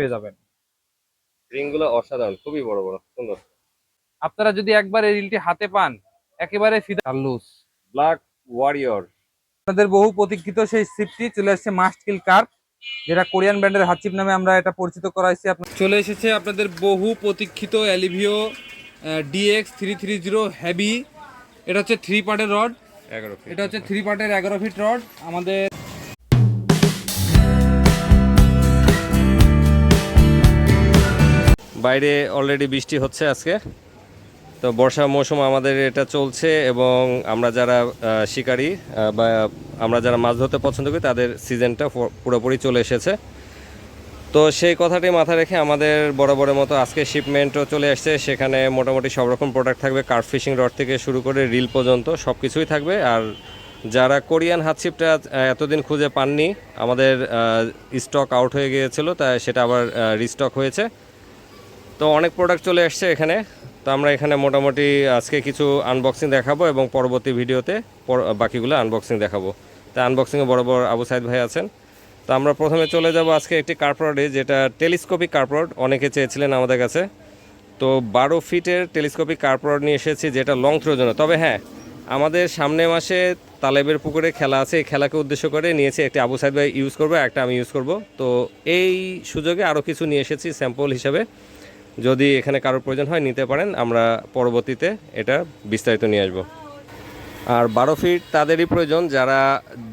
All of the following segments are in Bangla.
পেয়ে যাবেন। রিংগুলো অসাধারণ খুবই বড় বড় সুন্দর। আপনারা যদি একবার এই রিলটি হাতে পান একেবারে ফিদা ব্ল্যাক ওয়ারিয়র। আপনাদের বহু প্রতীক্ষিত সেই সিপটি চলে আসছে মাস্ট কিল কার্প যেটা কোরিয়ান ব্র্যান্ডের হাতচিপ নামে আমরা এটা পরিচিত করাইছি। আপনার চলে এসেছে আপনাদের বহু প্রতীক্ষিত Alivio DX three three zero heavy এটা হচ্ছে থ্রি পার্টের রড এগারো এটা হচ্ছে থ্রি পার্টের এগারো ফিট রড আমাদের বাইরে অলরেডি বৃষ্টি হচ্ছে আজকে। তো বর্ষা মৌসুম আমাদের এটা চলছে এবং আমরা যারা শিকারী বা আমরা যারা মাছ ধরতে পছন্দ করি, তাদের সিজনটা পুরোপুরি চলে এসেছে। তো সেই কথাটি মাথায় রেখে আমাদের বরাবরের মতো আজকে শিপমেন্টও চলে আসছে। সেখানে মোটামুটি সব রকম প্রোডাক্ট থাকবে। কার্প ফিশিং রড থেকে শুরু করে রিল পর্যন্ত সব কিছুই থাকবে। আর যারা কোরিয়ান হাতছিপটা এতদিন খুঁজে পাননি, আমাদের স্টক আউট হয়ে গিয়েছিল, তাই সেটা আবার রিস্টক হয়েছে। তো অনেক প্রোডাক্ট চলে এসছে এখানে। তো আমরা এখানে মোটামুটি আজকে কিছু আনবক্সিং দেখাবো এবং পরবর্তী ভিডিওতে বাকিগুলো আনবক্সিং দেখাবো। তা আনবক্সিংয়ে বরাবর আবু সাইদ ভাই আছেন। তো আমরা প্রথমে চলে যাব আজকে একটি কার্পরডে যেটা টেলিস্কোপিক কার্পরড অনেকে চেয়েছিলেন আমাদের কাছে। তো বারো ফিটের টেলিস্কোপিক কার্পরড নিয়ে এসেছি, যেটা লং থ্রোর জন্য। তবে হ্যাঁ আমাদের সামনে মাসে তালেবের পুকুরে খেলা আছে, এই খেলাকে উদ্দেশ্য করে নিয়েছি একটি আবু সাইদ ভাই ইউজ করব, একটা আমি ইউজ করব। তো এই সুযোগে আরও কিছু নিয়ে এসেছি স্যাম্পল হিসাবে। যদি এখানে কারোর প্রয়োজন হয় নিতে পারেন, আমরা পরবর্তীতে এটা বিস্তারিত নিয়ে আসব। আর বারো ফিট তাদেরই প্রয়োজন, যারা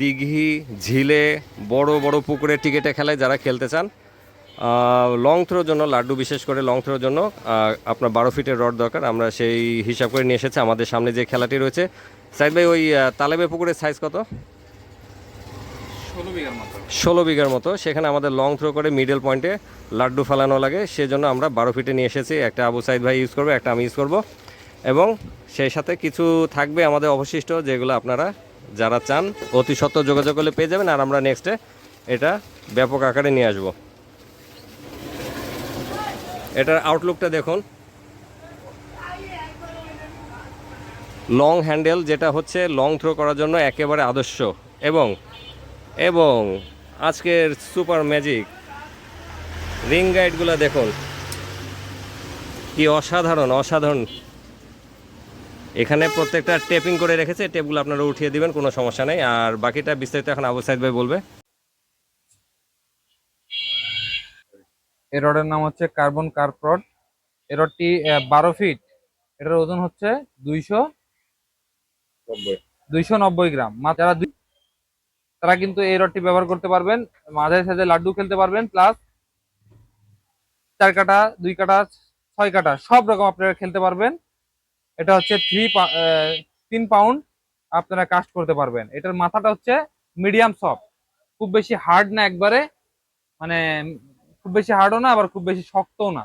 দিঘি, ঝিলে, বড় বড় পুকুরে টিকেটে খেলায় যারা খেলতে চান লং থ্রোর জন্য, লাড্ডু বিশেষ করে লং থ্রোর জন্য আপনার বারো ফিটের রড দরকার। আমরা সেই হিসাব করে নিয়ে এসেছি, আমাদের সামনে যে খেলাটি রয়েছে। সাইদ ভাই, ওই তালেবে পুকুরের সাইজ কত? ষোলো বিঘার মতো। সেখানে আমাদের লং থ্রো করে মিডল পয়েন্টে লাড্ডু ফালানো লাগে। সেজন্য আমরা বারো ফিটে নিয়ে এসেছি। একটা আবু সাইদ ভাই ইউজ করব, একটা আমি ইউজ করব। এবং সেই সাথে কিছু থাকবে আমাদের অবশিষ্ট, যেগুলো আপনারা যারা চান, অতি সত্ত্বর যোগাযোগ করলে পেয়ে যাবেন। আর আমরা নেক্সটে এটা ব্যাপক আকারে নিয়ে আসব। এটার আউটলুকটা দেখুন। লং হ্যান্ডেল যেটা হচ্ছে লং থ্রো করার জন্য একেবারে আদর্শ। এবং এবং আজকের সুপার ম্যাজিক রিং গাইডগুলো দেখুন। কি অসাধারণ অসাধারণ। এখানে প্রত্যেকটা টেপিং করে রেখেছে টেপগুলো আপনারা উঠিয়ে দিবেন, কোনো সমস্যা নেই। আর বাকিটা বিস্তারিত এখন আবু সাইদ ভাই বলবে। এই রডের নাম হচ্ছে কার্বন কার্প রড এই রডটি বারো ফিট। এটার ওজন হচ্ছে দুইশো দুইশো নব্বই গ্রাম। যারা তারা কিন্তু এই রডটি ব্যবহার করতে পারবেন মাঝে সাঝে লাড্ডু খেলতে পারবেন প্লাস চার কাটা, দুই কাটা, ছয় কাটা, সব রকম আপনারা খেলতে পারবেন। এটা হচ্ছে থ্রি তিন পাউন্ড আপনারা কাস্ট করতে পারবেন। এটার মাথাটা হচ্ছে মিডিয়াম সফট খুব বেশি হার্ড না একবারে মানে খুব বেশি হার্ডও না, আবার খুব বেশি শক্তও না।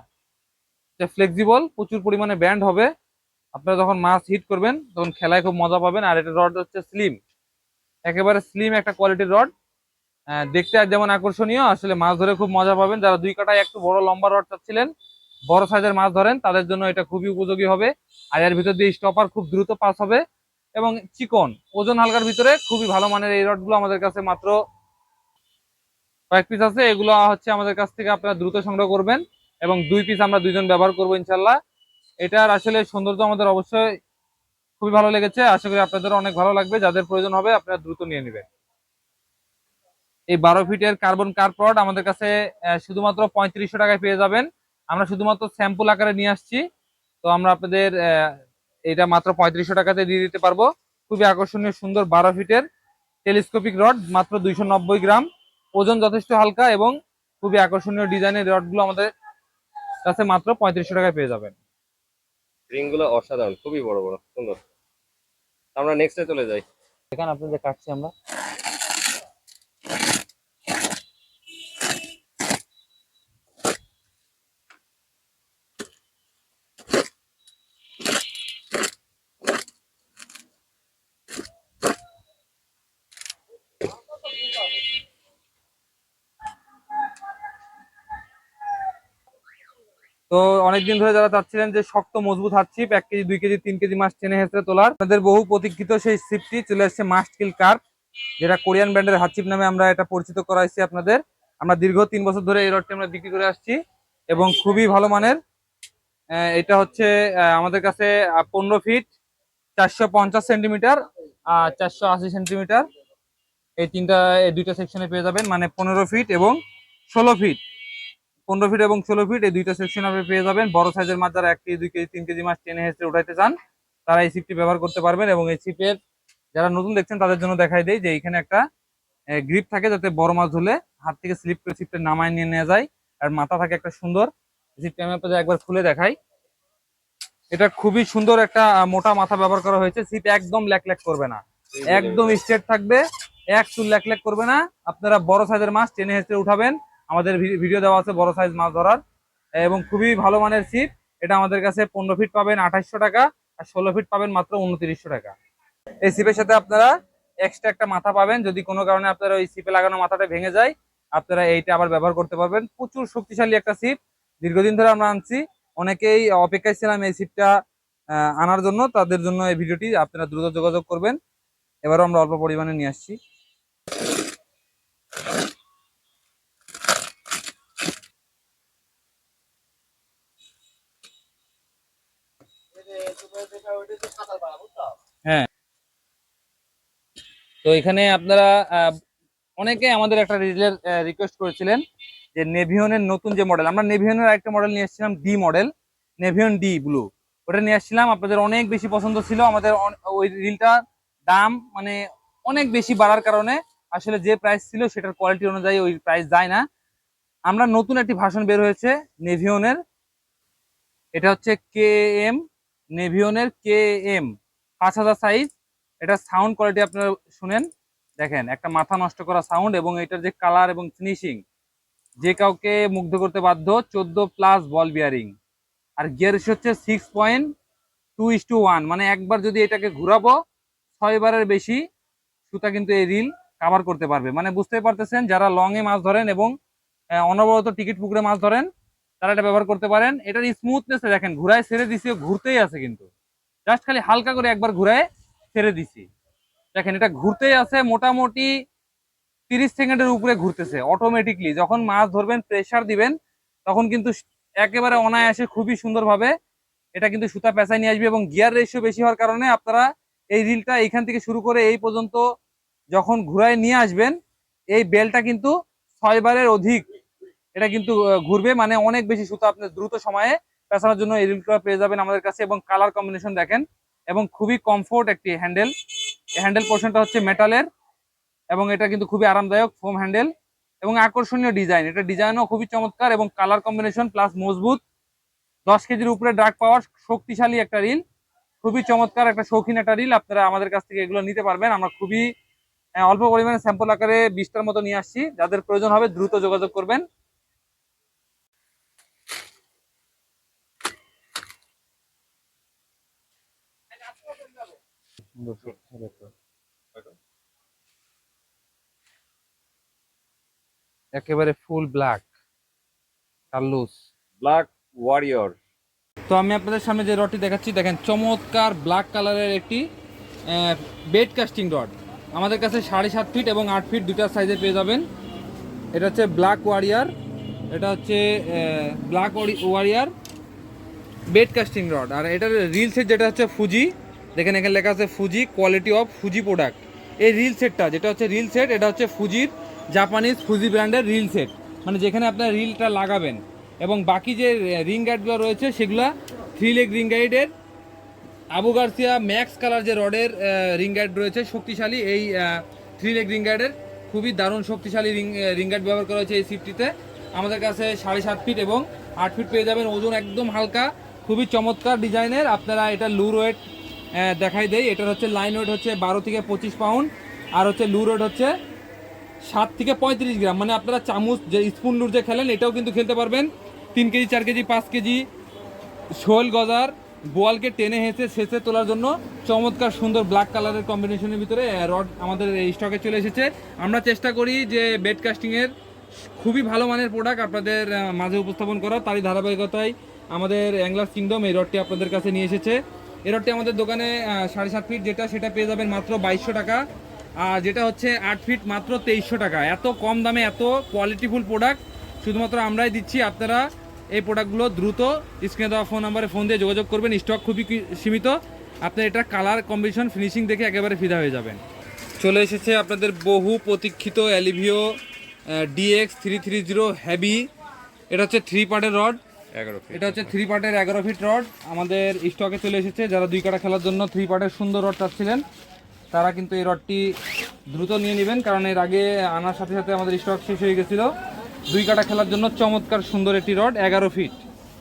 এটা ফ্লেক্সিবল প্রচুর পরিমাণে ব্যান্ড হবে। আপনারা যখন মাছ হিট করবেন, তখন খেলায় খুব মজা পাবেন। আর এটা রড হচ্ছে স্লিম একেবারে স্লিম একটা কোয়ালিটির রড দেখতে আর যেমন আকর্ষণীয়, আসলে মাছ ধরে খুব মজা পাবেন। যারা দুই কাটায় একটু বড়, লম্বা রড চাচ্ছিলেন, বড় সাইজের মাছ ধরেন, তাদের জন্য এটা খুবই উপযোগী হবে। আর এর ভিতর দিয়ে স্টপার খুব দ্রুত পাস হবে। এবং চিকন, ওজন হালকার ভিতরে খুবই ভালো মানের এই রডগুলো আমাদের কাছে মাত্র কয়েক পিস আছে। এগুলো হচ্ছে আমাদের কাছ থেকে আপনারা দ্রুত সংগ্রহ করবেন এবং দুই পিস আমরা দুইজন ব্যবহার করব ইনশাল্লাহ এটার আসলে সৌন্দর্য আমাদের অবশ্যই খুবই ভালো লেগেছে। আশা করি আপনাদের অনেক ভালো লাগবে। যাদের প্রয়োজন হবে, আপনারা দ্রুত নিয়ে নেবেন। এই বারো ফিটের কার্বন কার্প রড আমাদের কাছে শুধুমাত্র পঁয়ত্রিশশো টাকায় পেয়ে যাবেন। আমরা শুধুমাত্র স্যাম্পল আকারে নিয়ে আসছি। তো আমরা আপনাদের এটা মাত্র পঁয়ত্রিশশো টাকাতে দিয়ে দিতে পারব। খুবই আকর্ষণীয়, সুন্দর বারো ফিটের টেলিস্কোপিক রড, মাত্র দুইশো নব্বই গ্রাম। ওজন যথেষ্ট হালকা এবং খুবই আকর্ষণীয় ডিজাইনের রডগুলো আমাদের কাছে মাত্র পঁয়ত্রিশশো টাকায় পেয়ে যাবেন। রিংগুলো অসাধারণ খুবই বড় বড় সুন্দর। আমরা নেক্সটে চলে যাই। এখানে আপনাদের কাটছি আমরা। তো অনেকদিন ধরে যারা চাচ্ছিলেন যে শক্ত, মজবুত হাত ছিপ এক কেজি, দুই কেজি, তিন কেজি মাছ টেনে হেসড়ে তোলার আপনাদের বহু প্রতীক্ষিত সেই ছিপটি চলে আসছে মাস্ট কিল কার্প যেটা কোরিয়ান ব্র্যান্ডের হাত ছিপ নামে আমরা এটা পরিচিত করাইছি আপনাদের। আমরা দীর্ঘ তিন বছর ধরে এই রডটি আমরা বিক্রি করে আসছি এবং খুবই ভালো মানের। এটা হচ্ছে আমাদের কাছে পনেরো ফিট চারশো পঞ্চাশ সেন্টিমিটার আর চারশো আশি সেন্টিমিটার এই তিনটা, এই দুইটা সেকশনে পেয়ে যাবেন মানে পনেরো ফিট এবং ষোলো ফিট পনেরো ফিট এবং ষোলো ফিট এই দুইটা সেকশন আপনি পেয়ে যাবেন। বড় সাইজের মাছ যারা এক কেজি, দুই কেজি, তিন কেজি মাছ টেনে হেসে উঠাইতে চান, তারা এই সিপটি ব্যবহার করতে পারবেন এবং এই সিপের যারা নতুন দেখছেন, তাদের জন্য দেখাই দেয় যে এখানে একটা গ্রিপ থাকে যাতে বড় মাছ ধরলে হাত থেকে স্লিপ করে সিপটা নামায় নিয়ে নেওয়া যায় আর মাথা থাকে একটা সুন্দর। সিপটা আমি আপনাদের একবার খুলে দেখাই। এটা খুবই সুন্দর একটা মোটা মাথা ব্যবহার করা হয়েছে। সিপ একদম ল্যাক ল্যাক করবে না। একদম স্ট্রেট থাকবে এক চুল ল্যাক ল্যাক করবে না। আপনারা বড় সাইজের মাছ টেনে হেসে উঠাবেন। আমাদের ভিডিও দেওয়া আছে বড় সাইজ মাছ ধরার। এবং খুবই ভালো মানের সিপ এটা আমাদের কাছে পনেরো ফিট পাবেন আঠাইশশো টাকা আর ষোলো ফিট পাবেন মাত্র উনত্রিশশো টাকা। এই সিপের সাথে আপনারা এক্সট্রা একটা মাথা পাবেন। যদি কোনো কারণে আপনারা ওই সিপে লাগানো মাথাটা ভেঙে যায়, আপনারা এইটা আবার ব্যবহার করতে পারবেন। প্রচুর শক্তিশালী একটা সিপ দীর্ঘদিন ধরে আমরা আনছি। অনেকেই অপেক্ষায় ছিলাম এই সিপটা আনার জন্য। তাদের জন্য এই ভিডিওটি আপনারা দ্রুত যোগাযোগ করবেন। এবারও আমরা অল্প পরিমাণে নিয়ে আসছি। হ্যাঁ। তো এখানে আপনারা অনেকে আমাদের একটা রিলের রিকোয়েস্ট করেছিলেন যে নেভিয়নের নতুন যে মডেল আমরা নেভিয়নের একটা মডেল নিয়ে এসেছিলাম D model Navion D blue ওটা নিয়ে আসছিলাম আপনাদের অনেক বেশি পছন্দ ছিল, আমাদের ওই রিলটার দাম মানে অনেক বেশি বাড়ার কারণে আসলে যে প্রাইস ছিল সেটার কোয়ালিটি অনুযায়ী ওই প্রাইস যায় না। আমরা নতুন একটি ভাষণ বের হয়েছে নেভিয়নের, এটা হচ্ছে কে এম নেভিয়নের কে এম পাঁচ হাজার সাইজ এটা সাউন্ড কোয়ালিটি আপনারা শুনেন। দেখেন, একটা মাথা নষ্ট করা সাউন্ড এবং এটার যে কালার এবং ফিনিশিং যে কাউকে মুগ্ধ করতে বাধ্য, চোদ্দ প্লাস বল বিয়ারিং আর গিয়ার হচ্ছে six point two two one মানে একবার যদি এটাকে ঘুরাবো, ছয় বারের বেশি সুতা কিন্তু এই রিল কাভার করতে পারবে। মানে বুঝতে পারতেছেন, যারা লং এ মাছ ধরেন এবং অনবরত টিকিট পুকুরে মাছ ধরেন, তারা এটা ব্যবহার করতে পারেন। এটার স্মুথনেস দেখেন, ঘুরায় ছেড়ে দিছি, ঘুরতেই আছে কিন্তু। জাস্ট খালি হালকা করে একবার ঘুরায় ছেড়ে দিছি। দেখেন, এটা ঘুরতেই আছে, মোটামুটি তিরিশ সেকেন্ডের উপরে ঘুরতেছে অটোমেটিকলি যখন মাছ ধরবেন প্রেসার দিবেন, তখন কিন্তু একেবারে অনায়াসে খুবই সুন্দরভাবে এটা কিন্তু সুতা পেঁচায় নিয়ে আসবে এবং গিয়ার রেশিও বেশি হওয়ার কারণে আপনারা এই রিলটা এইখান থেকে শুরু করে এই পর্যন্ত যখন ঘুরায় নিয়ে আসবেন, এই বেলটা কিন্তু ছয় বারের অধিক এটা কিন্তু ঘুরবে। মানে অনেক বেশি সুতা আপনি দ্রুত সময়ে পেঁচানোর জন্য এই রিলটা পেয়ে যাবেন আমাদের কাছে এবং কালার কম্বিনেশন দেখেন এবং খুবই কমফোর্ট একটি হ্যান্ডেল হ্যান্ডেল পোর্শনটা হচ্ছে মেটালের এবং এটা কিন্তু খুবই আরামদায়ক ফোম হ্যান্ডেল এবং আকর্ষণীয় ডিজাইন এটা ডিজাইনও খুবই চমৎকার এবং কালার কম্বিনেশন প্লাস মজবুত। দশ কেজির উপরে ড্রাগ পাওয়ার শক্তিশালী একটা রিল খুবই চমৎকার একটা শৌখিন একটা রিল আপনারা আমাদের কাছ থেকে এগুলো নিতে পারবেন। আমরা খুবই অল্প পরিমাণে স্যাম্পল আকারে বিশটার মতো নিয়ে আসছি। যাদের প্রয়োজন হবে দ্রুত যোগাযোগ করবেন। একেবারে ফুল ব্ল্যাক কার্লুস ব্ল্যাক ওয়ারিয়র। তো আমি আপনাদের সামনে যে রডটি দেখাচ্ছি দেখেন চমৎকার ব্ল্যাক কালারের একটি বেড কাস্টিং রড। আমাদের কাছে সাড়ে সাত ফিট এবং আট ফিট দুটা সাইজে পেয়ে যাবেন। এটা হচ্ছে ব্ল্যাক ওয়ারিয়ার এটা হচ্ছে black warrior bait casting rod. আর এটার রিল সেট যেটা হচ্ছে ফুজি। দেখেন, এখানে লেখা আছে Fuji quality of Fuji product এই রিল সেটটা যেটা হচ্ছে রিল সেট এটা হচ্ছে ফুজির জাপানিজ ফুজি ব্র্যান্ডের রিল সেট মানে যেখানে আপনার রিলটা লাগাবেন। এবং বাকি যে রিং গাইডগুলো রয়েছে, সেগুলো থ্রি লেগ রিং গাইডের আবু গার্সিয়া ম্যাক্স কালার যে রডের রিং গাইড রয়েছে, শক্তিশালী এই থ্রি লেগ রিং গাইডের খুবই দারুণ শক্তিশালী রিং রিং গাইড ব্যবহার করা হয়েছে এই সিফটিতে আমাদের কাছে সাড়ে সাত ফিট এবং আট ফিট পেয়ে যাবেন। ওজন একদম হালকা, খুবই চমৎকার ডিজাইনের আপনারা এটা লুর ওয়েট দেখাই দেয় এটার হচ্ছে লাইন ওয়েট হচ্ছে বারো থেকে পঁচিশ পাউন্ড আর হচ্ছে লু রোড হচ্ছে সাত থেকে পঁয়ত্রিশ গ্রাম। মানে আপনারা চামচ, যে স্পুন লুর যে খেলেন, এটাও কিন্তু খেলতে পারবেন। তিন কেজি, চার কেজি, পাঁচ কেজি, শোল গজার, বোয়ালকে টেনে হেসে শেষে তোলার জন্য চমৎকার সুন্দর ব্ল্যাক কালারের কম্বিনেশনের ভিতরে রড আমাদের এই স্টকে চলে এসেছে। আমরা চেষ্টা করি যে বেড কাস্টিংয়ের খুবই ভালো মানের প্রোডাক্ট আপনাদের মাঝে উপস্থাপন করা তারই ধারাবাহিকতায় আমাদের অ্যাংলার কিংডম এই রডটি আপনাদের কাছে নিয়ে এসেছে। এই রডটি আমাদের দোকানে সাড়ে সাত ফিট যেটা, সেটা পেয়ে যাবেন মাত্র বাইশশো টাকা। আর যেটা হচ্ছে আট ফিট মাত্র তেইশশো টাকা। এত কম দামে এত কোয়ালিটিফুল প্রোডাক্ট শুধুমাত্র আমরাই দিচ্ছি। আপনারা এই প্রোডাক্টগুলো দ্রুত স্ক্রিনে দেওয়া ফোন নাম্বারে ফোন দিয়ে যোগাযোগ করবেন। স্টক খুবই সীমিত। আপনার এটা কালার কম্বিনেশন ফিনিশিং দেখে একেবারে ফিদা হয়ে যাবেন। চলে এসেছে আপনাদের বহু প্রতীক্ষিত Alivio DX three three zero heavy এটা হচ্ছে থ্রি পার্টের রড এটা হচ্ছে থ্রি পার্টের এগারো ফিট রড আমাদের স্টকে চলে এসেছে যারা দুই কাটা খেলার জন্য থ্রি পার্টের সুন্দর রড চাচ্ছিলেন তারা কিন্তু এই রডটি দ্রুত নিয়ে নেবেন কারণ এর আগে আনার সাথে সাথে আমাদের স্টক শেষ হয়ে গেছিল। দুই কাটা খেলার জন্য চমৎকার সুন্দর একটি রড এগারো ফিট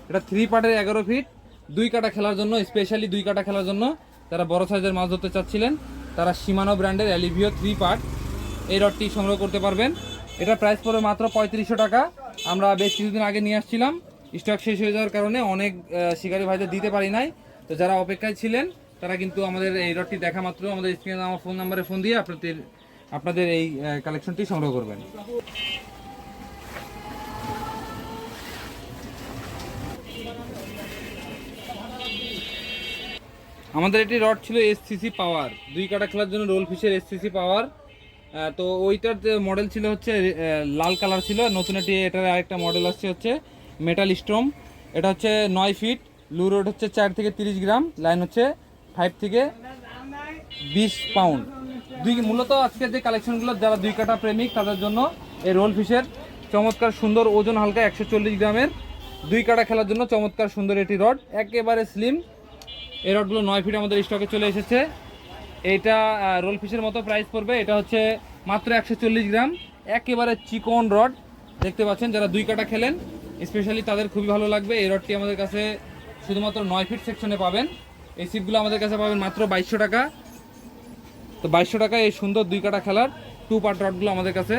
এটা থ্রি পার্টের এগারো ফিট দুই কাটা খেলার জন্য স্পেশালি দুই কাটা খেলার জন্য যারা বড় সাইজের মাছ ধরতে চাচ্ছিলেন তারা সীমানো ব্র্যান্ডের অ্যালিভিও থ্রি পার্ট এই রডটি সংগ্রহ করতে পারবেন। এটা প্রাইস পড়বে মাত্র পঁয়ত্রিশশো টাকা। আমরা বেশ কিছুদিন আগে নিয়ে আসছিলাম। স্টক শেষ হয়ে যাওয়ার কারণে অনেক শিকারী ভাইদের দিতে পারি নাই। তো যারা অপেক্ষায় ছিলেন, তারা কিন্তু আমাদের এই রডটি দেখা মাত্র আমাদের স্ক্রিনে আমার ফোন নাম্বারে ফোন দিয়ে আপনাদের আপনাদের এই কালেকশনটি সংগ্রহ করবেন। আমাদের এটি রড ছিল এসসিসি পাওয়ার দুই কাটা খেলার জন্য রোল ফিশের এসসিসি পাওয়ার তো ওইটার মডেল ছিল হচ্ছে লাল কালার ছিল। নতুন এটি, এটার আরেকটা মডেল আসছে হচ্ছে মেটাল স্ট্রম এটা হচ্ছে নয় ফিট লু রোড হচ্ছে চার থেকে তিরিশ গ্রাম লাইন হচ্ছে ফাইভ থেকে বিশ পাউন্ড দুই মূলত আজকের যে কালেকশনগুলো যারা দুই কাটা প্রেমিক তাদের জন্য এই রোল ফিশের চমৎকার সুন্দর ওজন হালকা একশো চল্লিশ গ্রামের দুই কাটা খেলার জন্য চমৎকার সুন্দর একটি রড একেবারে স্লিম এই রডগুলো নয় ফিট আমাদের স্টকে চলে এসেছে। আহ, রোল ফিশের মতো প্রাইস পড়বে। এটা হচ্ছে মাত্র একশো চল্লিশ গ্রাম একেবারে চিকন রড দেখতে পাচ্ছেন যারা দুই কাটা খেলেন স্পেশালি তাদের খুবই ভালো লাগবে। এই রডটি আমাদের কাছে শুধুমাত্র নয় ফিট সেকশনে পাবেন। এই সিপগুলো আমাদের কাছে পাবেন মাত্র বাইশশো টাকা। তো বাইশশো টাকা এই সুন্দর দুই কাটা খেলার টু পার্ট রডগুলো আমাদের কাছে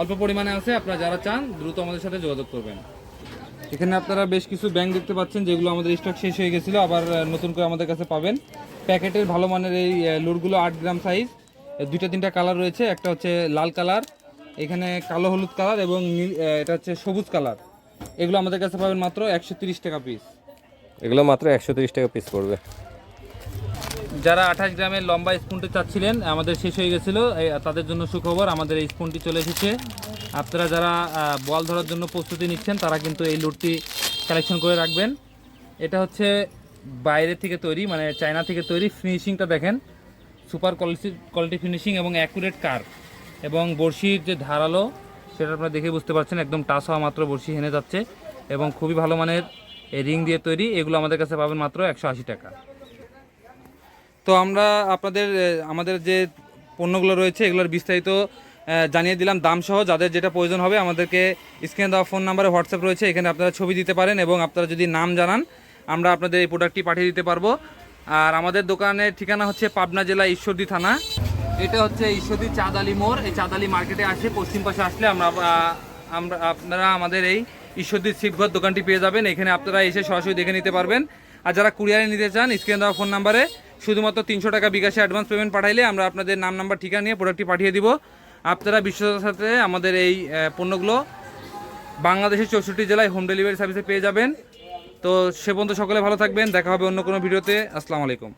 অল্প পরিমাণে আছে। আপনারা যারা চান, দ্রুত আমাদের সাথে যোগাযোগ করবেন। এখানে আপনারা বেশ কিছু ব্যাংক দেখতে পাচ্ছেন, যেগুলো আমাদের স্টক শেষ হয়ে গেছিল, আবার নতুন করে আমাদের কাছে পাবেন। প্যাকেটের ভালো মানের এই লুরগুলো আট গ্রাম সাইজ দুইটা, তিনটা কালার রয়েছে। একটা হচ্ছে লাল কালার এখানে কালো হলুদ কালার এবং নীল- এটা হচ্ছে সবুজ কালার। এগুলো আমাদের কাছে পাবেন মাত্র একশো তিরিশ টাকা পিস এগুলো মাত্র একশো তিরিশ টাকা পিস পড়বে। যারা আঠাশ গ্রামের লম্বা স্পুনটি চাচ্ছিলেন আমাদের শেষ হয়ে গেছিল। তাদের জন্য সুখবর আমাদের এই স্পুনটি চলে এসেছে। আপনারা যারা বল ধরার জন্য প্রস্তুতি নিচ্ছেন তারা কিন্তু এই লুটটি কালেকশন করে রাখবেন। এটা হচ্ছে বাইরে থেকে তৈরি মানে চায়না থেকে তৈরি ফিনিশিংটা দেখেন। সুপার কোয়ালিটি কোয়ালিটি ফিনিশিং এবং অ্যাকুরেট কার এবং বড়শির যে ধারালো, সেটা আপনারা দেখে বুঝতে পারছেন, একদম টাচ হওয়া মাত্র বড়শি হেনে যাচ্ছে এবং খুবই ভালো মানের এই রিং দিয়ে তৈরি, এগুলো আমাদের কাছে পাবেন মাত্র একশো আশি টাকা। তো আমরা আপনাদের আমাদের যে পণ্যগুলো রয়েছে, এগুলোর বিস্তারিত জানিয়ে দিলাম। দাম সহ যাদের যেটা প্রয়োজন হবে, আমাদেরকে স্ক্রিনে দেওয়া ফোন নাম্বারে হোয়াটসঅ্যাপ রয়েছে, এখানে আপনারা ছবি দিতে পারেন এবং আপনারা যদি নাম জানান, আমরা আপনাদের এই প্রোডাক্টটি পাঠিয়ে দিতে পারব। আর আমাদের দোকানের ঠিকানা হচ্ছে পাবনা জেলা ঈশ্বরদী থানা। এটা হচ্ছে ঈশ্বরদী চাঁদালি মোড়। এই চাঁদালি মার্কেটে আসে, পশ্চিম পাশে আসলে আমরা আমরা, আপনারা আমাদের এই ঈশ্বরদী শিবঘর দোকানটি পেয়ে যাবেন। এখানে আপনারা এসে সরাসরি দেখে নিতে পারবেন। আর যারা কুরিয়ারে নিতে চান, স্ক্রিনে দেওয়া ফোন নাম্বারে শুধুমাত্র তিনশো টাকা বিকাশে অ্যাডভান্স পেমেন্ট পাঠাইলে আমরা আপনাদের নাম নাম্বার ঠিকানা নিয়ে প্রোডাক্টটি পাঠিয়ে দিব। আপনারা বিশ্বতার সাথে আমাদের এই পণ্যগুলো বাংলাদেশের চৌষট্টি জেলায় হোম ডেলিভারি সার্ভিসে পেয়ে যাবেন। তো সে পর্যন্ত সকলে ভালো থাকবেন। দেখা হবে অন্য কোনো ভিডিওতে। আসসালামু আলাইকুম।